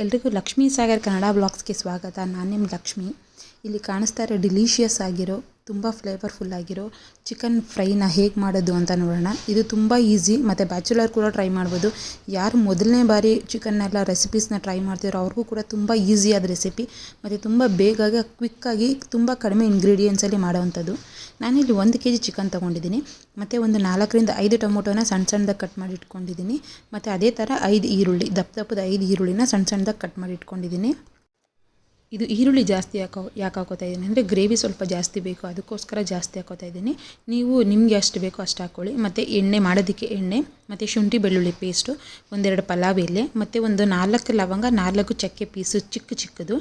ಎಲ್ರಿಗೂ ಲಕ್ಷ್ಮೀ ಸಾಗರ್ ಕನ್ನಡ ಬ್ಲಾಗ್ಸ್ಗೆ ಸ್ವಾಗತ. ನಾನು ನಿಮ್ಮ ಲಕ್ಷ್ಮಿ. ಇಲ್ಲಿ ಕಾಣಿಸ್ತಾ ಇರೋ ಡಿಲೀಷಿಯಸ್ ಆಗಿರೋ, ತುಂಬ ಫ್ಲೇವರ್ಫುಲ್ ಆಗಿರೋ ಚಿಕನ್ ಫ್ರೈನ ಹೇಗೆ ಮಾಡೋದು ಅಂತ ನೋಡೋಣ. ಇದು ತುಂಬ ಈಸಿ ಮತ್ತು ಬ್ಯಾಚುಲರ್ ಕೂಡ ಟ್ರೈ ಮಾಡ್ಬೋದು. ಯಾರು ಮೊದಲನೇ ಬಾರಿ ಚಿಕನ್ನೆಲ್ಲ ರೆಸಿಪೀಸ್ನ ಟ್ರೈ ಮಾಡ್ತಿರೋ ಅವ್ರಿಗೂ ಕೂಡ ತುಂಬ ಈಸಿಯಾದ ರೆಸಿಪಿ ಮತ್ತು ತುಂಬ ಬೇಗ ಕ್ವಿಕ್ಕಾಗಿ ತುಂಬ ಕಡಿಮೆ ಇಂಗ್ರೀಡಿಯೆಂಟ್ಸಲ್ಲಿ ಮಾಡೋವಂಥದ್ದು. ನಾನಿಲ್ಲಿ ಒಂದು ಕೆ ಜಿ ಚಿಕನ್ ತೊಗೊಂಡಿದ್ದೀನಿ. ಮತ್ತು ಒಂದು ನಾಲ್ಕರಿಂದ ಐದು ಟೊಮೊಟೊನ ಸಣ್ಣ ಸಣ್ಣದಾಗ ಕಟ್ ಮಾಡಿ ಇಟ್ಕೊಂಡಿದ್ದೀನಿ ಮತ್ತು ಅದೇ ಥರ ಐದು ಈರುಳ್ಳಿ, ದಪ್ಪ ದಪ್ಪದ ಐದು ಈರುಳ್ಳಿನ ಸಣ್ಣ ಸಣ್ಣದಾಗ ಕಟ್ ಮಾಡಿ ಇಟ್ಕೊಂಡಿದ್ದೀನಿ ಇದು ಈರುಳ್ಳಿ ಜಾಸ್ತಿ ಹಾಕೋ ಯಾಕೆ ಹಾಕೋತಾ ಇದ್ದೀನಿ ಅಂದರೆ ಗ್ರೇವಿ ಸ್ವಲ್ಪ ಜಾಸ್ತಿ ಬೇಕು, ಅದಕ್ಕೋಸ್ಕರ ಜಾಸ್ತಿ ಹಾಕೋತಾ ಇದ್ದೀನಿ. ನೀವು ನಿಮಗೆ ಅಷ್ಟು ಬೇಕೋ ಅಷ್ಟು ಹಾಕ್ಕೊಳ್ಳಿ ಮತ್ತು ಎಣ್ಣೆ ಮಾಡೋದಕ್ಕೆ ಎಣ್ಣೆ, ಮತ್ತು ಶುಂಠಿ ಬೆಳ್ಳುಳ್ಳಿ ಪೇಸ್ಟು ಒಂದೆರಡು ಪಲಾವ್ ಎಲೆ, ಮತ್ತು ಒಂದು ನಾಲ್ಕು ಲವಂಗ, ನಾಲ್ಕು ಚಕ್ಕೆ ಪೀಸು ಚಿಕ್ಕ ಚಿಕ್ಕದು.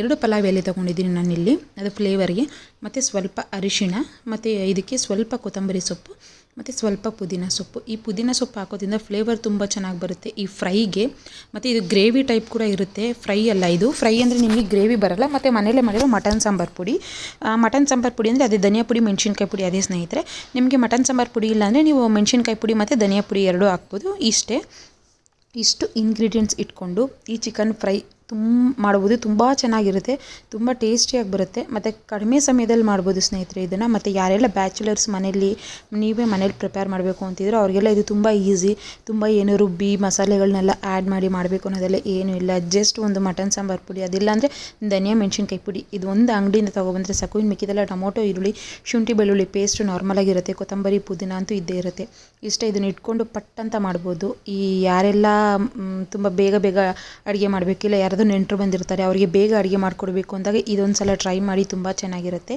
ಎರಡು ಪಲಾವ್ ಎಲೆ ತೊಗೊಂಡಿದ್ದೀನಿ ನಾನಿಲ್ಲಿ, ಅದು ಫ್ಲೇವರ್ಗೆ ಮತ್ತು ಸ್ವಲ್ಪ ಅರಿಶಿಣ, ಮತ್ತು ಇದಕ್ಕೆ ಸ್ವಲ್ಪ ಕೊತ್ತಂಬರಿ ಸೊಪ್ಪು ಮತ್ತು ಸ್ವಲ್ಪ ಪುದೀನ ಸೊಪ್ಪು. ಈ ಪುದೀನ ಸೊಪ್ಪು ಹಾಕೋದ್ರಿಂದ ಫ್ಲೇವರ್ ತುಂಬ ಚೆನ್ನಾಗಿ ಬರುತ್ತೆ. ಈ ಫ್ರೈಗೆ ಮತ್ತು ಇದು ಗ್ರೇವಿ ಟೈಪ್ ಕೂಡ ಇರುತ್ತೆ. ಫ್ರೈ ಅಲ್ಲ ಇದು. ಫ್ರೈ ಅಂದರೆ ನಿಮಗೆ ಗ್ರೇವಿ ಬರಲ್ಲ. ಮತ್ತು ಮನೇಲೇ ಮಾಡಿರೋ ಮಟನ್ ಸಾಂಬಾರು ಪುಡಿ. ಮಟನ್ ಸಾಂಬಾರು ಪುಡಿ ಅಂದರೆ ಅದೇ ಧನಿಯಾ ಪುಡಿ, ಮೆಣಸಿನ್ಕಾಯಿ ಪುಡಿ ಅದೇ ಸ್ನೇಹಿತರೆ. ನಿಮಗೆ ಮಟನ್ ಸಾಂಬಾರು ಪುಡಿ ಇಲ್ಲ ಅಂದರೆ ನೀವು ಮೆಣಸಿನ್ಕಾಯಿ ಪುಡಿ ಮತ್ತು ಧನಿಯಾ ಪುಡಿ ಎರಡೂ ಹಾಕ್ಬೋದು. ಇಷ್ಟೇ. ಇಷ್ಟು ಇಂಗ್ರೀಡಿಯೆಂಟ್ಸ್ ಇಟ್ಕೊಂಡು ಈ ಚಿಕನ್ ಫ್ರೈ ತುಂಬ ಮಾಡ್ಬೋದು. ತುಂಬ ಚೆನ್ನಾಗಿರುತ್ತೆ. ತುಂಬ ಟೇಸ್ಟಿಯಾಗಿ ಬರುತ್ತೆ. ಮತ್ತು ಕಡಿಮೆ ಸಮಯದಲ್ಲಿ ಮಾಡ್ಬೋದು ಸ್ನೇಹಿತರೆ ಇದನ್ನು. ಮತ್ತು ಯಾರೆಲ್ಲ ಬ್ಯಾಚುಲರ್ಸ್ ಮನೆಯಲ್ಲಿ ನೀವೇ ಮನೇಲಿ ಪ್ರಿಪೇರ್ ಮಾಡಬೇಕು ಅಂತಿದ್ರೆ ಅವರಿಗೆಲ್ಲ ಇದು ತುಂಬ ಈಸಿ. ತುಂಬ ಏನು ರುಬ್ಬಿ ಮಸಾಲೆಗಳನ್ನೆಲ್ಲ ಆ್ಯಡ್ ಮಾಡಿ ಮಾಡಬೇಕು ಅನ್ನೋದೆಲ್ಲ ಏನೂ ಇಲ್ಲ. ಜಸ್ಟ್ ಒಂದು ಮಟನ್ ಸಾಂಬಾರ್ ಪುಡಿ. ಅದಿಲ್ಲ ಅಂದರೆ ಧನಿಯಾ ಮೆಣಸಿನ್ಕಾಯಿ ಪುಡಿ. ಇದು ಒಂದು ಅಂಗಡಿಯಿಂದ ತೊಗೊಬಂದರೆ ಸಾಕು. ಇನ್ನು ಮಿಕ್ಕಿದೆಲ್ಲ ಟೊಮೊಟೊ, ಈರುಳ್ಳಿ, ಶುಂಠಿ, ಬೆಳ್ಳುಳ್ಳಿ ಪೇಸ್ಟ್ ನಾರ್ಮಲಾಗಿರುತ್ತೆ ಕೊತ್ತಂಬರಿ, ಪುದೀನ ಅಂತೂ ಇದ್ದೇ ಇರುತ್ತೆ. ಇಷ್ಟ ಇದನ್ನು ಇಟ್ಕೊಂಡು ಪಟ್ ಅಂತ ಮಾಡ್ಬೋದು. ಈ ಯಾರೆಲ್ಲ ತುಂಬ ಬೇಗ ಬೇಗ ಅಡುಗೆ ಮಾಡಬೇಕಿಲ್ಲ ಯಾರಾದರೂ ನೆಂಟರು ಬಂದಿರ್ತಾರೆ, ಅವರಿಗೆ ಬೇಗ ಅಡುಗೆ ಮಾಡಿಕೊಡ್ಬೇಕು ಅಂದಾಗ ಇದೊಂದು ಸಲ ಟ್ರೈ ಮಾಡಿ ತುಂಬ ಚೆನ್ನಾಗಿರುತ್ತೆ.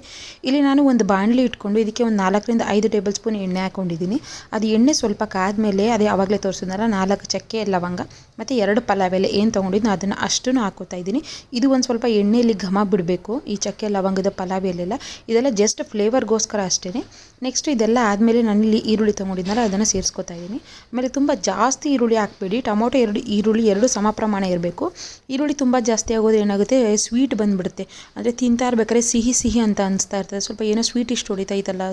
ಇಲ್ಲಿ ನಾನು ಒಂದು ಬಾಣಲಿ ಇಟ್ಕೊಂಡು ಇದಕ್ಕೆ ಒಂದು ನಾಲ್ಕರಿಂದ ಐದು ಟೇಬಲ್ ಸ್ಪೂನ್ ಎಣ್ಣೆ ಹಾಕ್ಕೊಂಡಿದ್ದೀನಿ ಅದು ಎಣ್ಣೆ ಸ್ವಲ್ಪ ಕಾದ್ಮೇಲೆ ಅದೇ ಆವಾಗಲೇ ತೋರಿಸಿದ್ನಲ್ಲ, ನಾಲ್ಕು ಚಕ್ಕೆ ಲವಂಗ ಮತ್ತು ಎರಡು ಪಲಾವ್ ಏನು ತೊಗೊಂಡಿದ್ದು ಅದನ್ನು ಅಷ್ಟೂ ಹಾಕೋತಾ ಇದ್ದೀನಿ. ಇದು ಒಂದು ಸ್ವಲ್ಪ ಎಣ್ಣೆಯಲ್ಲಿ ಘಮ ಬಿಡಬೇಕು, ಈ ಚಕ್ಕೆ ಲವಂಗದ ಪಲಾವ್ ಎಲೆಲ್ಲ ಇದೆಲ್ಲ ಜಸ್ಟ್ ಫ್ಲೇವರ್ಗೋಸ್ಕರ ಅಷ್ಟೇ ನೆಕ್ಸ್ಟ್ ಇದೆಲ್ಲ ಆದಮೇಲೆ ನಾನಿಲ್ಲಿ ಈರುಳ್ಳಿ ತೊಗೊಂಡಿದ್ನಲ್ಲ, ಅದನ್ನು ಸೇರಿಸ್ಕೊತಾ ಇದ್ದೀನಿ. ಆಮೇಲೆ ತುಂಬ ಜಾಸ್ತಿ ಈರುಳ್ಳಿ ಹಾಕ್ಬೇಡಿ. ಟೊಮೊಟೊ ಎರಡು, ಈರುಳ್ಳಿ ಎರಡು ಸಮ ಪ್ರಮಾಣ ಇರಬೇಕು. ಈರುಳ್ಳಿ ತುಂಬ ಜಾಸ್ತಿ ಆಗೋದು ಏನಾಗುತ್ತೆ ಸ್ವೀಟ್ ಬಂದುಬಿಡುತ್ತೆ. ಅಂದರೆ ತಿಂತಾ ಇರಬೇಕಾದ್ರೆ ಸಿಹಿ ಸಿಹಿ ಅಂತ ಅನಿಸ್ತಾ ಇರ್ತದೆ. ಸ್ವಲ್ಪ ಏನೋ ಸ್ವೀಟ್ ಇಷ್ಟು ಹೊಡಿತೈತಲ್ಲ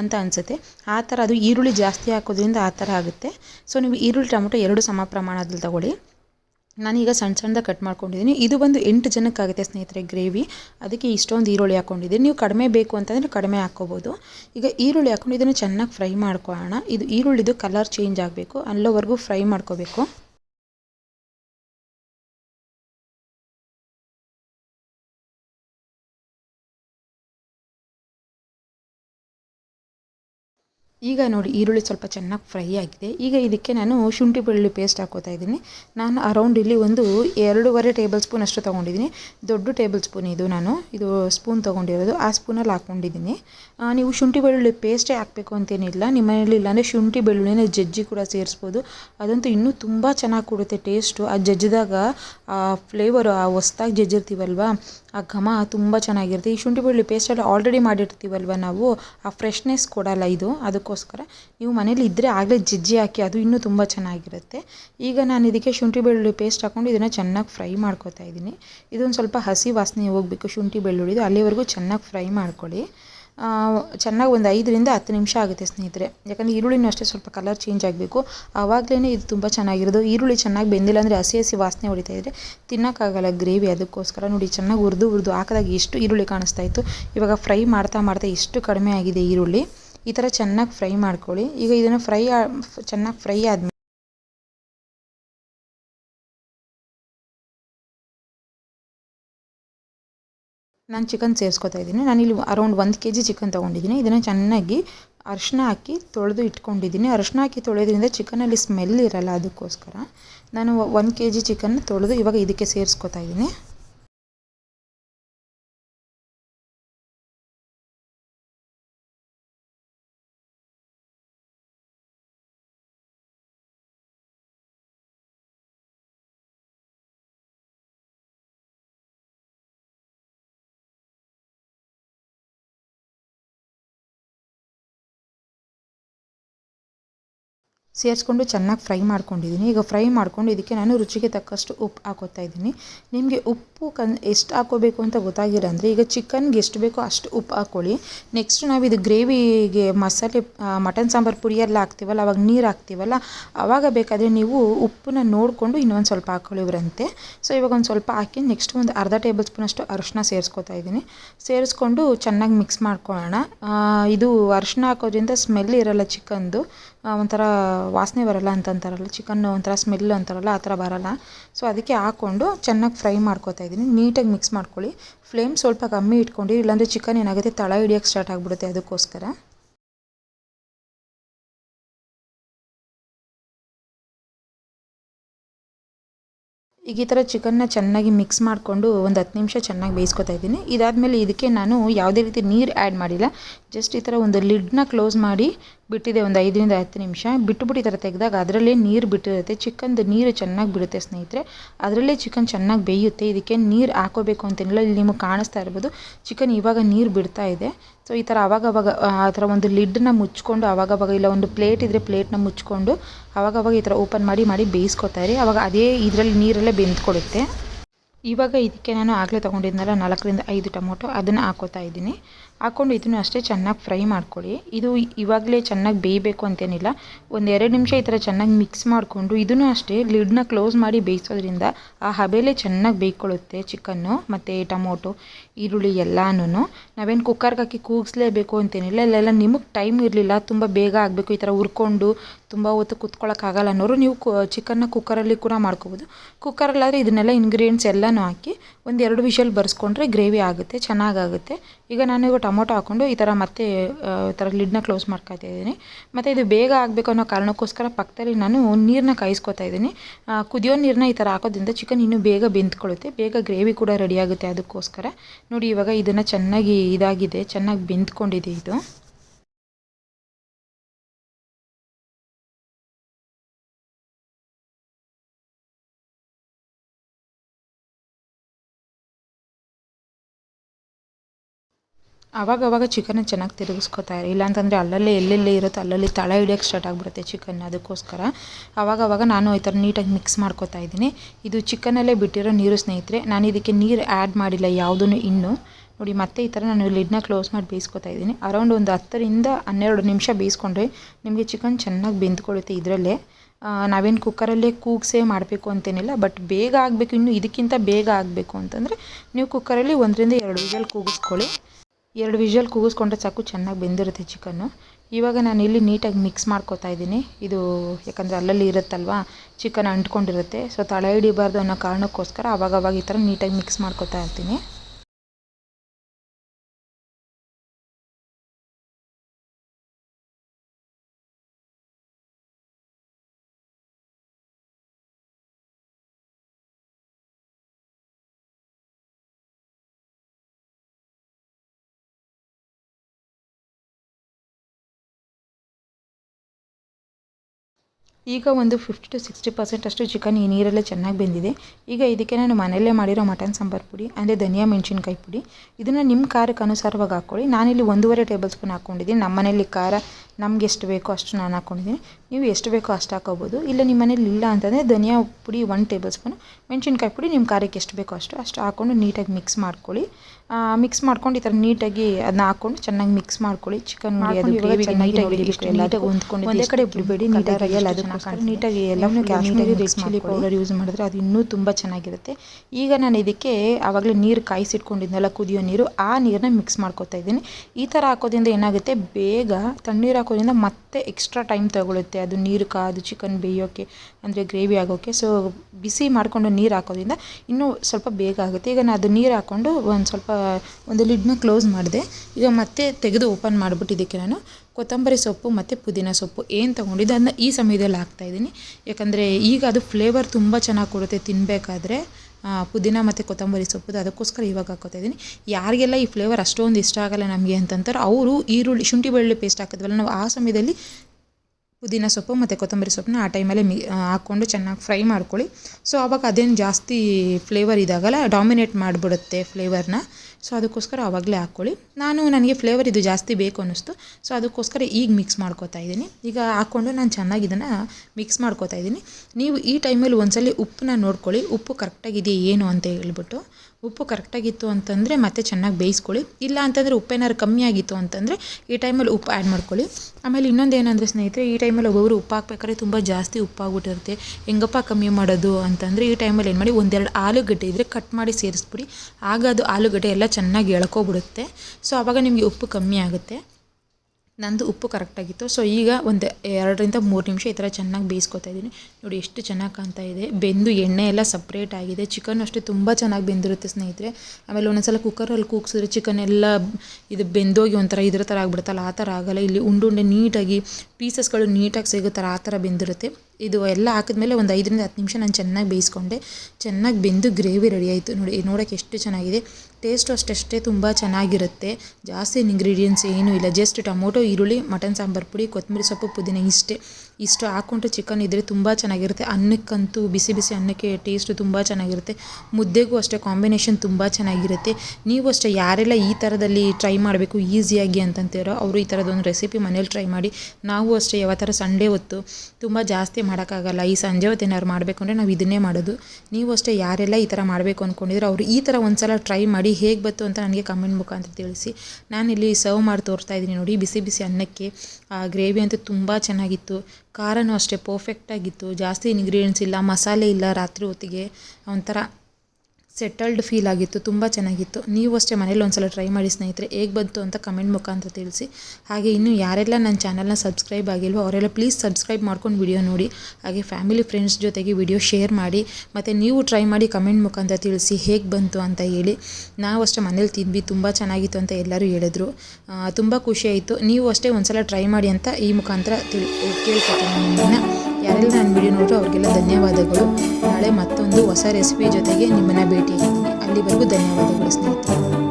ಅಂತ ಅನಿಸುತ್ತೆ. ಆ ಥರ ಅದು ಈರುಳ್ಳಿ ಜಾಸ್ತಿ ಹಾಕೋದ್ರಿಂದ ಆ ಥರ ಆಗುತ್ತೆ. ಸೊ ನೀವು ಈರುಳ್ಳಿ, ಟೊಮೊಟೊ ಎರಡು ಸಮ ಪ್ರಮಾಣದಲ್ಲಿ ತಗೊಳ್ಳಿ. ನಾನೀಗ ಸಣ್ಣ ಸಣ್ಣದಾಗಿ ಕಟ್ ಮಾಡ್ಕೊಂಡಿದ್ದೀನಿ ಇದು ಬಂದು ಎಂಟು ಜನಕ್ಕಾಗುತ್ತೆ ಸ್ನೇಹಿತರೆ ಗ್ರೇವಿ. ಅದಕ್ಕೆ ಇಷ್ಟೊಂದು ಈರುಳ್ಳಿ ಹಾಕ್ಕೊಂಡಿದ್ದೀನಿ ನೀವು ಕಡಿಮೆ ಬೇಕು ಅಂತಂದರೆ ಕಡಿಮೆ ಹಾಕ್ಕೋಬೋದು. ಈಗ ಈರುಳ್ಳಿ ಹಾಕ್ಕೊಂಡು ಇದನ್ನು ಚೆನ್ನಾಗಿ ಫ್ರೈ ಮಾಡ್ಕೊಳ್ಳೋಣ. ಇದು ಈರುಳ್ಳಿದು ಕಲರ್ ಚೇಂಜ್ ಆಗಬೇಕು. ಅಲ್ಲೋವರೆಗೂ ಫ್ರೈ ಮಾಡ್ಕೋಬೇಕು. ಈಗ ನೋಡಿ ಈರುಳ್ಳಿ ಸ್ವಲ್ಪ ಚೆನ್ನಾಗಿ ಫ್ರೈ ಆಗಿದೆ. ಈಗ ಇದಕ್ಕೆ ನಾನು ಶುಂಠಿ ಬೆಳ್ಳುಳ್ಳಿ ಪೇಸ್ಟ್ ಹಾಕೋತಾ ಇದ್ದೀನಿ. ನಾನು ಅರೌಂಡ್ ಇಲ್ಲಿ ಒಂದು ಎರಡೂವರೆ ಟೇಬಲ್ ಸ್ಪೂನ್ ಅಷ್ಟು ತೊಗೊಂಡಿದ್ದೀನಿ. ದೊಡ್ಡ ಟೇಬಲ್ ಸ್ಪೂನ್ ಇದು ನಾನು. ಇದು ಸ್ಪೂನ್ ತೊಗೊಂಡಿರೋದು. ಆ ಸ್ಪೂನಲ್ಲಿ ಹಾಕ್ಕೊಂಡಿದ್ದೀನಿ ನೀವು ಶುಂಠಿ ಬೆಳ್ಳುಳ್ಳಿ ಪೇಸ್ಟೇ ಹಾಕಬೇಕು ಅಂತೇನಿಲ್ಲ. ನಿಮ್ಮ ಮನೇಲಿ ಇಲ್ಲಾಂದರೆ ಶುಂಠಿ ಬೆಳ್ಳುಳ್ಳಿನ ಜಜ್ಜಿ ಕೂಡ ಸೇರಿಸ್ಬೋದು. ಅದಂತೂ ಇನ್ನೂ ತುಂಬ ಚೆನ್ನಾಗಿ ಕೊಡುತ್ತೆ ಟೇಸ್ಟು ಆ ಜಜ್ಜಿದಾಗ ಆ ಫ್ಲೇವರು ಆ ಹೊಸ್ದಾಗಿ ಜಜ್ಜಿರ್ತೀವಲ್ವ? ಆ ಘಮ ತುಂಬ ಚೆನ್ನಾಗಿರುತ್ತೆ. ಈ ಶುಂಠಿ ಬೆಳ್ಳುಳ್ಳಿ ಪೇಸ್ಟಲ್ಲಿ ಆಲ್ರೆಡಿ ಮಾಡಿರ್ತೀವಲ್ವ ನಾವು? ಆ ಫ್ರೆಶ್ನೆಸ್ ಕೊಡಲ್ಲ ಇದು. ಅದಕ್ಕೋಸ್ಕರ ನೀವು ಮನೇಲಿ ಇದ್ದರೆ ಆಗಲೇ ಜಜ್ಜಿ ಹಾಕಿ ಅದು ಇನ್ನೂ ತುಂಬ ಚೆನ್ನಾಗಿರುತ್ತೆ. ಈಗ ನಾನು ಇದಕ್ಕೆ ಶುಂಠಿ ಬೆಳ್ಳುಳ್ಳಿ ಪೇಸ್ಟ್ ಹಾಕ್ಕೊಂಡು ಇದನ್ನು ಚೆನ್ನಾಗಿ ಫ್ರೈ ಮಾಡ್ಕೊತಾ ಇದ್ದೀನಿ. ಇದೊಂದು ಸ್ವಲ್ಪ ಹಸಿ ವಾಸನೆ ಹೋಗಬೇಕು ಶುಂಠಿ ಬೆಳ್ಳುಳ್ಳಿದು, ಅಲ್ಲಿವರೆಗೂ ಚೆನ್ನಾಗಿ ಫ್ರೈ ಮಾಡ್ಕೊಳ್ಳಿ. ಚೆನ್ನಾಗಿ ಒಂದು ಐದರಿಂದ ಹತ್ತು ನಿಮಿಷ ಆಗುತ್ತೆ ಸ್ನೇಹಿತರೆ. ಯಾಕಂದರೆ ಈರುಳ್ಳಿನೂ ಅಷ್ಟೇ ಸ್ವಲ್ಪ ಕಲರ್ ಚೇಂಜ್ ಆಗಬೇಕು. ಆವಾಗಲೇ ಇದು ತುಂಬ ಚೆನ್ನಾಗಿರೋದು. ಈರುಳ್ಳಿ ಚೆನ್ನಾಗಿ ಬೆಂದಿಲ್ಲ ಅಂದರೆ ಹಸಿ ಹಸಿ ವಾಸನೆ ಹೊಡಿತಾ ಇದ್ದರೆ ತಿನ್ನೋಕ್ಕಾಗಲ್ಲ ಗ್ರೇವಿ. ಅದಕ್ಕೋಸ್ಕರ ನೋಡಿ ಚೆನ್ನಾಗಿ ಹುರಿದು ಹುರಿದು ಹಾಕಿದಾಗ ಎಷ್ಟು ಈರುಳ್ಳಿ ಕಾಣಿಸ್ತಾ ಇತ್ತು. ಇವಾಗ ಫ್ರೈ ಮಾಡ್ತಾ ಮಾಡ್ತಾ ಎಷ್ಟು ಕಡಿಮೆ ಆಗಿದೆ ಈರುಳ್ಳಿ. ಈ ಥರ ಚೆನ್ನಾಗಿ ಫ್ರೈ ಮಾಡ್ಕೊಳ್ಳಿ. ಈಗ ಇದನ್ನು ಫ್ರೈ ಚೆನ್ನಾಗಿ ಫ್ರೈ ಆದ್ಮೇಲೆ ನಾನು ಚಿಕನ್ ಸೇರಿಸ್ಕೊತಾ ಇದ್ದೀನಿ. ನಾನಿಲ್ಲಿ ಅರೌಂಡ್ ಒಂದು ಕೆ ಜಿ ಚಿಕನ್ ತೊಗೊಂಡಿದ್ದೀನಿ. ಇದನ್ನು ಚೆನ್ನಾಗಿ ಅರಿಶಿನ ಹಾಕಿ ತೊಳೆದು ಇಟ್ಕೊಂಡಿದ್ದೀನಿ. ಅರಿಶಿನ ಹಾಕಿ ತೊಳೆಯೋದ್ರಿಂದ ಚಿಕನಲ್ಲಿ ಸ್ಮೆಲ್ ಇರಲ್ಲ ಅದಕ್ಕೋಸ್ಕರ. ನಾನು ಒಂದು ಕೆ ಜಿ ಚಿಕನ್ ತೊಳೆದು ಇವಾಗ ಇದಕ್ಕೆ ಸೇರಿಸ್ಕೊತಾ ಇದ್ದೀನಿ. ಸೇರಿಸ್ಕೊಂಡು ಚೆನ್ನಾಗಿ ಫ್ರೈ ಮಾಡ್ಕೊಂಡಿದ್ದೀನಿ. ಈಗ ಫ್ರೈ ಮಾಡ್ಕೊಂಡು ಇದಕ್ಕೆ ನಾನು ರುಚಿಗೆ ತಕ್ಕಷ್ಟು ಉಪ್ಪು ಹಾಕೋತಾ ಇದ್ದೀನಿ. ನಿಮಗೆ ಉಪ್ಪು ಕನ್, ಎಷ್ಟು ಹಾಕೋಬೇಕು ಅಂತ ಗೊತ್ತಾಗಿಲ್ಲ ಅಂದರೆ ಈಗ ಚಿಕನ್ಗೆ ಎಷ್ಟು ಬೇಕೋ ಅಷ್ಟು ಉಪ್ಪು ಹಾಕ್ಕೊಳ್ಳಿ ನೆಕ್ಸ್ಟ್ ನಾವು ಇದು ಗ್ರೇವಿಗೆ ಮಸಾಲೆ ಮಟನ್ ಸಾಂಬಾರು ಎಲ್ಲ ಹಾಕ್ತೀವಲ್ಲ, ಅವಾಗ ನೀರು ಹಾಕ್ತೀವಲ್ಲ ಆವಾಗ ಬೇಕಾದರೆ ನೀವು ಉಪ್ಪನ್ನ ನೋಡಿಕೊಂಡು ಇನ್ನೊಂದು ಸ್ವಲ್ಪ ಹಾಕ್ಕೊಳ್ಳಿವ್ರಂತೆ ಸೊ, ಇವಾಗ ಒಂದು ಸ್ವಲ್ಪ ಹಾಕಿ ನೆಕ್ಸ್ಟ್ ಒಂದು ಅರ್ಧ ಟೇಬಲ್ ಸ್ಪೂನಷ್ಟು ಅರಶಿನ ಸೇರಿಸ್ಕೊತಾ ಇದ್ದೀನಿ. ಸೇರಿಸ್ಕೊಂಡು ಚೆನ್ನಾಗಿ ಮಿಕ್ಸ್ ಮಾಡ್ಕೊಳ್ಳೋಣ. ಇದು ಅರಶಿನ ಹಾಕೋದ್ರಿಂದ ಸ್ಮೆಲ್ ಇರಲ್ಲ ಚಿಕನ್ದು. ಒಂಥರ ವಾಸನೆ ಬರಲ್ಲ ಅಂತ ಅಂತಾರಲ್ಲ ಚಿಕನ್ ಒಂಥರ ಸ್ಮೆಲ್ ಅಂತಾರಲ್ಲ, ಆ ಥರ ಬರಲ್ಲ. ಸೊ ಅದಕ್ಕೆ ಹಾಕ್ಕೊಂಡು ಚೆನ್ನಾಗಿ ಫ್ರೈ ಮಾಡ್ಕೋತಾ ಇದ್ದೀನಿ. ನೀಟಾಗಿ ಮಿಕ್ಸ್ ಮಾಡ್ಕೊಳ್ಳಿ. ಫ್ಲೇಮ್ ಸ್ವಲ್ಪ ಕಮ್ಮಿ ಇಟ್ಕೊಂಡು, ಇಲ್ಲಾಂದರೆ ಚಿಕನ್ ಏನಾಗುತ್ತೆ, ತಳ ಹಿಡಿಯೋಕ್ಕೆ ಸ್ಟಾರ್ಟ್ ಆಗಿಬಿಡುತ್ತೆ ಅದಕ್ಕೋಸ್ಕರ. ಈಗ ಈ ಥರ ಚಿಕನ್ನ ಚೆನ್ನಾಗಿ ಮಿಕ್ಸ್ ಮಾಡಿಕೊಂಡು ಒಂದು ಹತ್ತು ನಿಮಿಷ ಚೆನ್ನಾಗಿ ಬೇಯಿಸ್ಕೊತಾ ಇದ್ದೀನಿ. ಇದಾದಮೇಲೆ ಇದಕ್ಕೆ ನಾನು ಯಾವುದೇ ರೀತಿ ನೀರು ಆ್ಯಡ್ ಮಾಡಿಲ್ಲ. ಜಸ್ಟ್ ಈ ಥರ ಒಂದು ಲಿಡ್ನ ಕ್ಲೋಸ್ ಮಾಡಿ ಬಿಟ್ಟಿದೆ ಒಂದು ಐದರಿಂದ ಹತ್ತು ನಿಮಿಷ. ಬಿಟ್ಟುಬಿಟ್ಟು ಈ ಥರ ತೆಗೆದಾಗ ಅದರಲ್ಲೇ ನೀರು ಬಿಟ್ಟಿರುತ್ತೆ. ಚಿಕನ್ದು ನೀರು ಚೆನ್ನಾಗಿ ಬಿಡುತ್ತೆ ಸ್ನೇಹಿತರೆ. ಅದರಲ್ಲೇ ಚಿಕನ್ ಚೆನ್ನಾಗಿ ಬೇಯುತ್ತೆ. ಇದಕ್ಕೆ ನೀರು ಹಾಕೋಬೇಕು ಅಂತೇನಿಲ್ಲ ಇಲ್ಲಿ ನಿಮಗೆ ಕಾಣಿಸ್ತಾ ಇರ್ಬೋದು. ಚಿಕನ್ ಇವಾಗ ನೀರು ಬಿಡ್ತಾ ಇದೆ. ಸೊ ಈ ಥರ ಅವಾಗವಾಗ, ಆ ಥರ ಒಂದು ಲಿಡ್ನ ಮುಚ್ಕೊಂಡು, ಅವಾಗವಾಗ ಇಲ್ಲ, ಒಂದು ಪ್ಲೇಟ್ ಇದ್ದರೆ ಪ್ಲೇಟ್ನ ಮುಚ್ಕೊಂಡು ಅವಾಗವಾಗ ಈ ಥರ ಓಪನ್ ಮಾಡಿ ಮಾಡಿ ಬೇಯಿಸ್ಕೊತಾ ಇರಿ. ಅವಾಗ ಅದೇ ಇದರಲ್ಲಿ ನೀರಲ್ಲೇ ಬೆಂದ್ಕೊಡುತ್ತೆ ಇವಾಗ ಇದಕ್ಕೆ ನಾನು ಆಗಲೇ ತೊಗೊಂಡಿದ್ನಲ್ಲ ನಾಲ್ಕರಿಂದ ಐದು ಟೊಮೊಟೊ. ಅದನ್ನು ಹಾಕೋತಾ ಇದ್ದೀನಿ. ಹಾಕ್ಕೊಂಡು ಇದನ್ನು ಅಷ್ಟೇ ಚೆನ್ನಾಗಿ ಫ್ರೈ ಮಾಡ್ಕೊಳ್ಳಿ. ಇದು ಇವಾಗಲೇ ಚೆನ್ನಾಗಿ ಬೇಯಬೇಕು ಅಂತೇನಿಲ್ಲ. ಒಂದು ಎರಡು ನಿಮಿಷ ಈ ಥರ ಚೆನ್ನಾಗಿ ಮಿಕ್ಸ್ ಮಾಡಿಕೊಂಡು ಇದನ್ನು ಅಷ್ಟೇ ಲಿಡ್ನ ಕ್ಲೋಸ್ ಮಾಡಿ ಬೇಯಿಸೋದ್ರಿಂದ ಆ ಹಬೆಲೇ ಚೆನ್ನಾಗಿ ಬೇಯ್ಕೊಳ್ಳುತ್ತೆ ಚಿಕನ್ನು ಮತ್ತು ಟೊಮೊಟೊ, ಈರುಳ್ಳಿ ಎಲ್ಲನೂ ನಾವೇನು ಕುಕ್ಕರ್ಗೆ ಹಾಕಿ ಕೂಗಿಸ್ಲೇಬೇಕು ಅಂತೇನಿಲ್ಲ. ಇಲ್ಲೆಲ್ಲ ನಿಮಗೆ ಟೈಮ್ ಇರಲಿಲ್ಲ. ತುಂಬ ಬೇಗ ಆಗಬೇಕು. ಈ ಥರ ಹುರ್ಕೊಂಡು ತುಂಬ ಹೊತ್ತು ಕುತ್ಕೊಳ್ಳೋಕ್ಕಾಗಲ್ಲ ಅನ್ನೋರು ನೀವು ಕು ಚಿಕನ್ನ ಕುಕ್ಕರಲ್ಲಿ ಕೂಡ ಮಾಡ್ಕೋಬೋದು. ಕುಕ್ಕರಲ್ಲಾದರೆ ಇದನ್ನೆಲ್ಲ ಇಂಗ್ರೀಡಿಯೆಂಟ್ಸ್ ಎಲ್ಲನೂ ಹಾಕಿ ಒಂದು ಎರಡು ವಿಷಲ್ ಬರ್ಸ್ಕೊಂಡ್ರೆ ಗ್ರೇವಿ ಆಗುತ್ತೆ ಚೆನ್ನಾಗಾಗುತ್ತೆ ಈಗ ನಾನೀಗ ಟೊಮೊಟೊ ಹಾಕ್ಕೊಂಡು ಈ ಥರ ಮತ್ತೆ ಈ ಥರ ಲಿಡ್ನ ಕ್ಲೋಸ್ ಮಾಡ್ಕೊತಾ ಇದ್ದೀನಿ. ಮತ್ತು ಇದು ಬೇಗ ಆಗಬೇಕು ಅನ್ನೋ ಕಾರಣಕ್ಕೋಸ್ಕರ ಪಕ್ಕದಲ್ಲಿ ನಾನು ನೀರನ್ನ ಕಾಯಿಸ್ಕೊತಾ ಇದ್ದೀನಿ. ಕುದಿಯೋ ನೀರನ್ನ ಈ ಥರ ಹಾಕೋದ್ರಿಂದ ಚಿಕನ್ ಇನ್ನೂ ಬೇಗ ಬೆಂದ್ಕೊಳ್ಳುತ್ತೆ. ಬೇಗ ಗ್ರೇವಿ ಕೂಡ ರೆಡಿ ಆಗುತ್ತೆ ಅದಕ್ಕೋಸ್ಕರ. ನೋಡಿ ಇವಾಗ ಇದನ್ನು ಚೆನ್ನಾಗಿ ಇದಾಗಿದೆ, ಚೆನ್ನಾಗಿ ಬೆಂದ್ಕೊಂಡಿದೆ ಇದು. ಆವಾಗವಾಗ ಚಿಕನ್ನ ಚೆನ್ನಾಗಿ ತಿರುಗಿಸ್ಕೊತಾ ಇರಿ. ಇಲ್ಲಾಂತಂದರೆ ಅಲ್ಲಲ್ಲಿ, ಎಲ್ಲೆಲ್ಲಿ ಇರುತ್ತೆ, ಅಲ್ಲಲ್ಲಿ ತಳ ಹಿಡಿಯೋಕ್ಕೆ ಸ್ಟಾರ್ಟ್ ಆಗಿಬಿಡುತ್ತೆ ಚಿಕನ್ ಅದಕ್ಕೋಸ್ಕರ. ಆವಾಗವಾಗ ನಾನು ಈ ಥರ ನೀಟಾಗಿ ಮಿಕ್ಸ್ ಮಾಡ್ಕೊತಾ ಇದ್ದೀನಿ. ಇದು ಚಿಕನಲ್ಲೇ ಬಿಟ್ಟಿರೋ ನೀರು ಸ್ನೇಹಿತರೆ, ನಾನು ಇದಕ್ಕೆ ನೀರು ಆ್ಯಡ್ ಮಾಡಿಲ್ಲ ಯಾವುದೂ ಇನ್ನೂ. ನೋಡಿ, ಮತ್ತೆ ಈ ಥರ ನಾನು ಲಿಡ್ನ ಕ್ಲೋಸ್ ಮಾಡಿ ಬೇಯಿಸ್ಕೊತಾ ಇದ್ದೀನಿ. ಅರೌಂಡ್ ಒಂದು ಹತ್ತರಿಂದ ಹನ್ನೆರಡು ನಿಮಿಷ ಬೇಯಿಸ್ಕೊಂಡ್ರೆ ನಿಮಗೆ ಚಿಕನ್ ಚೆನ್ನಾಗಿ ಬೆಂದ್ಕೊಳ್ಳುತ್ತೆ ಇದರಲ್ಲೇ. ನಾವೇನು ಕುಕ್ಕರಲ್ಲೇ ಕೂಗ್ಸೇ ಮಾಡಬೇಕು ಅಂತೇನಿಲ್ಲ ಬಟ್ ಬೇಗ ಆಗಬೇಕು, ಇನ್ನು ಇದಕ್ಕಿಂತ ಬೇಗ ಆಗಬೇಕು ಅಂತಂದರೆ ನೀವು ಕುಕ್ಕರಲ್ಲಿ ಒಂದರಿಂದ ಎರಡು ವಿಷಲ್ ಕೂಗಿಸ್ಕೊಳ್ಳಿ. ಎರಡು ವಿಷಲ್ ಕೂಗಿಸ್ಕೊಂಡ್ರೆ ಸಾಕು, ಚೆನ್ನಾಗಿ ಬೆಂದಿರುತ್ತೆ ಚಿಕನ್ನು. ಇವಾಗ ನಾನು ಇಲ್ಲಿ ನೀಟಾಗಿ ಮಿಕ್ಸ್ ಮಾಡ್ಕೋತಾ ಇದ್ದೀನಿ. ಇದು ಯಾಕಂದರೆ ಅಲ್ಲಲ್ಲಿ ಇರುತ್ತಲ್ವಾ, ಚಿಕನ್ ಅಂಟ್ಕೊಂಡಿರುತ್ತೆ. ಸೊ ತಳ ಹಿಡಿಬಾರ್ದು ಅನ್ನೋ ಕಾರಣಕ್ಕೋಸ್ಕರ ಅವಾಗವಾಗ ಈ ಥರ ನೀಟಾಗಿ ಮಿಕ್ಸ್ ಮಾಡ್ಕೋತಾ ಇರ್ತೀನಿ. ಈಗ ಒಂದು ಫಿಫ್ಟಿ ಟು ಸಿಕ್ಸ್ಟಿ ಪರ್ಸೆಂಟ್ ಅಷ್ಟು ಚಿಕನ್ ಈ ನೀರಲ್ಲೇ ಚೆನ್ನಾಗಿ ಬೆಂದಿದೆ. ಈಗ ಇದಕ್ಕೆ ನಾನು ಮನೆಯಲ್ಲೇ ಮಾಡಿರೋ ಮಟನ್ ಸಾಂಬಾರು ಪುಡಿ, ಅಂದರೆ ಧನಿಯಾ ಮೆಣಸಿನ್ಕಾಯಿ ಪುಡಿ. ಇದನ್ನು ನಿಮ್ಮ ಖಾರಕ್ಕೆ ಅನುಸಾರವಾಗಿ ಹಾಕ್ಕೊಳ್ಳಿ ನಾನಿಲ್ಲಿ ಒಂದೂವರೆ ಟೇಬಲ್ ಸ್ಪೂನ್ ಹಾಕ್ಕೊಂಡಿದ್ದೀನಿ ನಮ್ಮ ಮನೆಯಲ್ಲಿ ಖಾರ ನಮ್ಗೆ ಎಷ್ಟು ಬೇಕೋ ಅಷ್ಟು ನಾನು ಹಾಕ್ಕೊಂಡಿದ್ದೀನಿ ನೀವು ಎಷ್ಟು ಬೇಕೋ ಅಷ್ಟು ಹಾಕೋಬೋದು. ಇಲ್ಲ ನಿಮ್ಮ ಮನೇಲಿ ಇಲ್ಲ ಅಂತಂದರೆ ಧನಿಯಾ ಪುಡಿ ಒನ್ ಟೇಬಲ್ ಸ್ಪೂನು ಮೆಣಸಿನ್ಕಾಯಿ ಪುಡಿ ನಿಮ್ಮ ಖಾರಕ್ಕೆ ಎಷ್ಟು ಬೇಕೋ ಅಷ್ಟು ಅಷ್ಟು ಹಾಕ್ಕೊಂಡು ನೀಟಾಗಿ ಮಿಕ್ಸ್ ಮಾಡ್ಕೊಳ್ಳಿ. ಮಿಕ್ಸ್ ಮಾಡ್ಕೊಂಡು ಈ ಥರ ನೀಟಾಗಿ ಅದನ್ನ ಹಾಕ್ಕೊಂಡು ಚೆನ್ನಾಗಿ ಮಿಕ್ಸ್ ಮಾಡ್ಕೊಳ್ಳಿ. ಚಿಕನ್ ನೀಟಾಗಿ ಹೊಂದ್ಕೊಂಡು ಒಂದೇ ಕಡೆ ಬಿಡಬೇಡಿ ನೀಟಾಗಿ ಎಲ್ಲ ಅದನ್ನ ನೀಟಾಗಿ ಎಲ್ಲವನ್ನೂ Kashmiri red chilli powder use ಮಾಡಿದ್ರೆ ಅದು ಇನ್ನೂ ತುಂಬ ಚೆನ್ನಾಗಿರುತ್ತೆ. ಈಗ ನಾನು ಇದಕ್ಕೆ ಆವಾಗಲೇ ನೀರು ಕಾಯಿಸಿಟ್ಕೊಂಡಿದ್ನಲ್ಲ ಕುದಿಯೋ ನೀರು ಆ ನೀರನ್ನ ಮಿಕ್ಸ್ ಮಾಡ್ಕೊತಾ ಇದ್ದೀನಿ. ಈ ಥರ ಹಾಕೋದ್ರಿಂದ ಏನಾಗುತ್ತೆ? ಬೇಗ ತಣ್ಣೀರು ಹಾಕೋದ್ರಿಂದ ಮತ್ತೆ ಎಕ್ಸ್ಟ್ರಾ ಟೈಮ್ ತಗೊಳುತ್ತೆ. ಅದು ನೀರು ಕಾದು ಚಿಕನ್ ಬೇಯೋಕ್ಕೆ ಅಂದರೆ ಗ್ರೇವಿ ಆಗೋಕ್ಕೆ ಸೊ ಬಿಸಿ ಮಾಡಿಕೊಂಡು ನೀರು ಹಾಕೋದ್ರಿಂದ ಇನ್ನೂ ಸ್ವಲ್ಪ ಬೇಗ ಆಗುತ್ತೆ. ಈಗ ನಾನು ಅದು ನೀರು ಹಾಕ್ಕೊಂಡು ಒಂದು ಸ್ವಲ್ಪ, ಒಂದು ಲಿಡ್ನ ಕ್ಲೋಸ್ ಮಾಡಿದೆ. ಈಗ ಮತ್ತೆ ತೆಗೆದು ಓಪನ್ ಮಾಡಿಬಿಟ್ಟಿದ್ದಕ್ಕೆ ನಾನು ಕೊತ್ತಂಬರಿ ಸೊಪ್ಪು ಮತ್ತು ಪುದೀನ ಸೊಪ್ಪು ಏನು ತೊಗೊಂಡಿದ್ದೆ ಅದನ್ನ ಈ ಸಮಯದಲ್ಲಿ ಹಾಕ್ತಾಯಿದ್ದೀನಿ ಯಾಕಂದರೆ ಈಗ ಅದು ಫ್ಲೇವರ್ ತುಂಬ ಚೆನ್ನಾಗಿ ಕೊಡುತ್ತೆ ತಿನ್ನಬೇಕಾದ್ರೆ ಪುದೀನ ಮತ್ತು ಕೊತ್ತಂಬರಿ ಸೊಪ್ಪು ಅದಕ್ಕೋಸ್ಕರ ಇವಾಗ ಹಾಕೋತಾ ಇದ್ದೀನಿ. ಯಾರಿಗೆಲ್ಲ ಈ ಫ್ಲೇವರ್ ಅಷ್ಟೊಂದು ಇಷ್ಟ ಆಗಲ್ಲ ನಮಗೆ ಅಂತಂತಾರೆ, ಅವರು ಈರುಳ್ಳಿ, ಶುಂಠಿ ಬೆಳ್ಳುಳ್ಳಿ ಪೇಸ್ಟ್ ಹಾಕಿದ್ವಲ್ಲ, ನಾವು ಆ ಸಮಯದಲ್ಲಿ ಪುದೀನ ಸೊಪ್ಪು ಮತ್ತು ಕೊತ್ತಂಬರಿ ಸೊಪ್ಪನ್ನ ಆ ಟೈಮಲ್ಲೇ ಮಿ ಹಾಕ್ಕೊಂಡು ಚೆನ್ನಾಗಿ ಫ್ರೈ ಮಾಡ್ಕೊಳ್ಳಿ. ಸೊ ಆವಾಗ ಅದೇನು ಜಾಸ್ತಿ ಫ್ಲೇವರ್ ಇದಾಗಲ್ಲ ಡಾಮಿನೇಟ್ ಮಾಡಿಬಿಡುತ್ತೆ ಫ್ಲೇವರ್ನ ಸೊ ಅದಕ್ಕೋಸ್ಕರ ಆವಾಗಲೇ ಹಾಕ್ಕೊಳ್ಳಿ. ನಾನು ನನಗೆ ಫ್ಲೇವರ್ ಇದು ಜಾಸ್ತಿ ಬೇಕು ಅನ್ನಿಸ್ತು. ಸೊ ಅದಕ್ಕೋಸ್ಕರ ಈಗ ಮಿಕ್ಸ್ ಮಾಡ್ಕೊತಾ ಇದ್ದೀನಿ. ಈಗ ಹಾಕ್ಕೊಂಡು ನಾನು ಚೆನ್ನಾಗಿ ಇದನ್ನು ಮಿಕ್ಸ್ ಮಾಡ್ಕೊತಾ ಇದ್ದೀನಿ. ನೀವು ಈ ಟೈಮಲ್ಲಿ ಒಂದ್ಸಲಿ ಉಪ್ಪನ್ನ ನೋಡ್ಕೊಳ್ಳಿ. ಉಪ್ಪು ಕರೆಕ್ಟಾಗಿದೆಯಾ ಏನು ಅಂತ ಹೇಳ್ಬಿಟ್ಟು. ಉಪ್ಪು ಕರೆಕ್ಟಾಗಿತ್ತು ಅಂತಂದರೆ ಮತ್ತೆ ಚೆನ್ನಾಗಿ ಬೇಯಿಸ್ಕೊಳ್ಳಿ. ಇಲ್ಲ ಅಂತಂದರೆ ಉಪ್ಪೇನಾದ್ರು ಕಮ್ಮಿ ಆಗಿತ್ತು ಅಂತಂದರೆ ಈ ಟೈಮಲ್ಲಿ ಉಪ್ಪು ಆ್ಯಡ್ ಮಾಡ್ಕೊಳ್ಳಿ. ಆಮೇಲೆ ಇನ್ನೊಂದು ಏನಂದರೆ ಸ್ನೇಹಿತರೆ, ಈ ಟೈಮಲ್ಲಿ ಒಬ್ಬೊಬ್ಬರು ಉಪ್ಪು ಹಾಕ್ಬೇಕಾದ್ರೆ ತುಂಬ ಜಾಸ್ತಿ ಉಪ್ಪಾಗ್ಬಿಟ್ಟಿರುತ್ತೆ ಹೆಂಗಪ್ಪ ಕಮ್ಮಿ ಮಾಡೋದು ಅಂತಂದರೆ ಈ ಟೈಮಲ್ಲಿ ಏನು ಮಾಡಿ ಒಂದೆರಡು ಆಲೂಗಡ್ಡೆ ಇದ್ದರೆ ಕಟ್ ಮಾಡಿ ಸೇರಿಸ್ಬಿಡಿ. ಆಗ ಅದು ಆಲೂಗಡ್ಡೆ ಎಲ್ಲ ಚೆನ್ನಾಗಿ ಎಳ್ಕೊಬಿಡುತ್ತೆ. ಸೊ ಆವಾಗ ನಿಮಗೆ ಉಪ್ಪು ಕಮ್ಮಿ ಆಗುತ್ತೆ. ನಂದು ಉಪ್ಪು ಕರೆಕ್ಟಾಗಿತ್ತು ಸೊ ಈಗ ಒಂದು ಎರಡರಿಂದ ಮೂರು ನಿಮಿಷ ಈ ಥರ ಚೆನ್ನಾಗಿ ಬೇಯಿಸ್ಕೊತಾ ಇದ್ದೀನಿ. ನೋಡಿ, ಎಷ್ಟು ಚೆನ್ನಾಗಿ ಕಾಣ್ತಾ ಇದೆ. ಬೆಂದು ಎಣ್ಣೆ ಎಲ್ಲ ಸಪ್ರೇಟ್ ಆಗಿದೆ. ಚಿಕನ್ ಅಷ್ಟೇ ತುಂಬ ಚೆನ್ನಾಗಿ ಬೆಂದಿರುತ್ತೆ ಸ್ನೇಹಿತರೆ. ಆಮೇಲೆ ಒಂದೊಂದ್ಸಲ ಕುಕ್ಕರಲ್ಲಿ ಕೂಗ್ಸಿದ್ರೆ ಚಿಕನ್ ಎಲ್ಲ ಇದು ಬೆಂದೋಗಿ ಒಂಥರ ಇದ್ರ ಥರ ಆಗ್ಬಿಡುತ್ತಲ್ಲ, ಆ ಥರ ಆಗಲ್ಲ. ಇಲ್ಲಿ ಉಂಡು, ಉಂಡೆ ನೀಟಾಗಿ ಪೀಸಸ್ಗಳು ನೀಟಾಗಿ ಸಿಗುತ್ತಾರೆ ಆ ಥರ ಬೆಂದಿರುತ್ತೆ. ಇದು ಎಲ್ಲ ಹಾಕಿದ್ಮೇಲೆ ಒಂದು ಐದರಿಂದ ಹತ್ತು ನಿಮಿಷ ನಾನು ಚೆನ್ನಾಗಿ ಬೇಯಿಸ್ಕೊಂಡೆ. ಚೆನ್ನಾಗಿ ಬೆಂದು ಗ್ರೇವಿ ರೆಡಿ ಆಯಿತು. ನೋಡಿ ನೋಡೋಕ್ಕೆ ಎಷ್ಟು ಚೆನ್ನಾಗಿದೆ. ಟೇಸ್ಟು ಅಷ್ಟಷ್ಟೇ ತುಂಬ ಚೆನ್ನಾಗಿರುತ್ತೆ. ಜಾಸ್ತಿ ಇನ್ಗ್ರೀಡಿಯೆಂಟ್ಸ್ ಏನೂ ಇಲ್ಲ. ಜಸ್ಟ್ ಟೊಮೊಟೊ, ಈರುಳ್ಳಿ, ಮಟನ್ ಸಾಂಬಾರು ಪುಡಿ ಕೊತ್ತಂಬರಿ ಸೊಪ್ಪು, ಪುದೀನ ಇಷ್ಟೇ. ಇಷ್ಟು ಹಾಕ್ಕೊಂಡ್ರೆ ಚಿಕನ್ ಇದ್ದರೆ ತುಂಬ ಚೆನ್ನಾಗಿರುತ್ತೆ. ಅನ್ನಕ್ಕಂತೂ ಬಿಸಿ ಬಿಸಿ ಅನ್ನಕ್ಕೆ ಟೇಸ್ಟು ತುಂಬ ಚೆನ್ನಾಗಿರುತ್ತೆ. ಮುದ್ದೆಗೂ ಅಷ್ಟೇ ಕಾಂಬಿನೇಷನ್ ತುಂಬ ಚೆನ್ನಾಗಿರುತ್ತೆ. ನೀವು ಅಷ್ಟೇ ಯಾರೆಲ್ಲ ಈ ಥರದಲ್ಲಿ ಟ್ರೈ ಮಾಡಬೇಕು ಈಸಿಯಾಗಿ ಅಂತಂತೀರೋ ಅವರು ಈ ಥರದೊಂದು ರೆಸಿಪಿ ಮನೇಲಿ ಟ್ರೈ ಮಾಡಿ. ನಾವು ಅಷ್ಟೇ ಯಾವ ಥರ ಸಂಡೇ ಹೊತ್ತು ತುಂಬ ಜಾಸ್ತಿ ಮಾಡೋಕ್ಕಾಗಲ್ಲ. ಈ ಸಂಜೆ ಹೊತ್ತು ಏನಾದ್ರು ಮಾಡಬೇಕು ಅಂದರೆ ನಾವು ಇದನ್ನೇ ಮಾಡೋದು. ನೀವು ಅಷ್ಟೇ ಯಾರೆಲ್ಲ ಈ ಥರ ಮಾಡಬೇಕು ಅಂದ್ಕೊಂಡಿದ್ರೆ ಅವರು ಈ ಥರ ಒಂದು ಸಲ ಟ್ರೈ ಮಾಡಿ ಹೇಗೆ ಬಂತು ಅಂತ ನನಗೆ ಕಮೆಂಟ್ ಮುಖಾಂತರ ತಿಳಿಸಿ. ನಾನಿಲ್ಲಿ ಸರ್ವ್ ಮಾಡಿ ತೋರಿಸ್ತಾ ಇದ್ದೀನಿ ನೋಡಿ. ಬಿಸಿ ಬಿಸಿ ಅನ್ನಕ್ಕೆ ಗ್ರೇವಿ ಅಂತೂ ತುಂಬ ಚೆನ್ನಾಗಿತ್ತು. ಖಾರನೂ ಅಷ್ಟೇ ಪರ್ಫೆಕ್ಟಾಗಿತ್ತು ಜಾಸ್ತಿ ಇನ್ಗ್ರೀಡಿಯೆಂಟ್ಸ್ ಇಲ್ಲ ಮಸಾಲೆ ಇಲ್ಲ ರಾತ್ರಿ ಹೊತ್ತಿಗೆ. ಒಂಥರ ಸೆಟಲ್ಡ್ ಫೀಲ್ ಆಗಿತ್ತು, ತುಂಬ ಚೆನ್ನಾಗಿತ್ತು. ನೀವು ಅಷ್ಟೇ ಮನೇಲಿ ಒಂದು ಸಲ ಟ್ರೈ ಮಾಡಿ ಸ್ನೇಹಿತರೆ, ಹೇಗೆ ಬಂತು ಅಂತ ಕಮೆಂಟ್ ಮುಖಾಂತರ ತಿಳಿಸಿ. ಹಾಗೆ ಇನ್ನೂ ಯಾರೆಲ್ಲ ನನ್ನ ಚಾನಲ್ನ ಸಬ್ಸ್ಕ್ರೈಬ್ ಆಗಿಲ್ವೋ, ಅವರೆಲ್ಲ ಪ್ಲೀಸ್ ಸಬ್ಸ್ಕ್ರೈಬ್ ಮಾಡ್ಕೊಂಡು ವಿಡಿಯೋ ನೋಡಿ. ಹಾಗೆ ಫ್ಯಾಮಿಲಿ ಫ್ರೆಂಡ್ಸ್ ಜೊತೆಗೆ ವಿಡಿಯೋ ಶೇರ್ ಮಾಡಿ. ಮತ್ತು ನೀವು ಟ್ರೈ ಮಾಡಿ ಕಮೆಂಟ್ ಮುಖಾಂತರ ತಿಳಿಸಿ ಹೇಗೆ ಬಂತು ಅಂತ ಹೇಳಿ. ನಾವು ಅಷ್ಟೇ ಮನೇಲಿ ತಿಂದ್ವಿ, ತುಂಬ ಚೆನ್ನಾಗಿತ್ತು ಅಂತ ಎಲ್ಲರೂ ಹೇಳಿದ್ರು. ತುಂಬ ಖುಷಿಯಾಯಿತು ನೀವು ಅಷ್ಟೇ ಒಂದು ಸಲ ಟ್ರೈ ಮಾಡಿ ಅಂತ ಈ ಮುಖಾಂತರ ತಿಳಿ, ಕೇಳ್ಕೊತೀನಿ ಯಾರೆಲ್ಲ ನನ್ನ ವಿಡಿಯೋ ನೋಡ್ರು, ಅವ್ರಿಗೆಲ್ಲ ಧನ್ಯವಾದಗಳು. ನಾಳೆ ಮತ್ತೊಂದು ಹೊಸ ರೆಸಿಪಿ ಜೊತೆಗೆ ನಿಮ್ಮನ್ನು ಭೇಟಿಯಾಗ್ತೀನಿ ಅಲ್ಲಿವರೆಗೂ ಧನ್ಯವಾದಗಳು ಸ್ನೇಹಿತರೆ.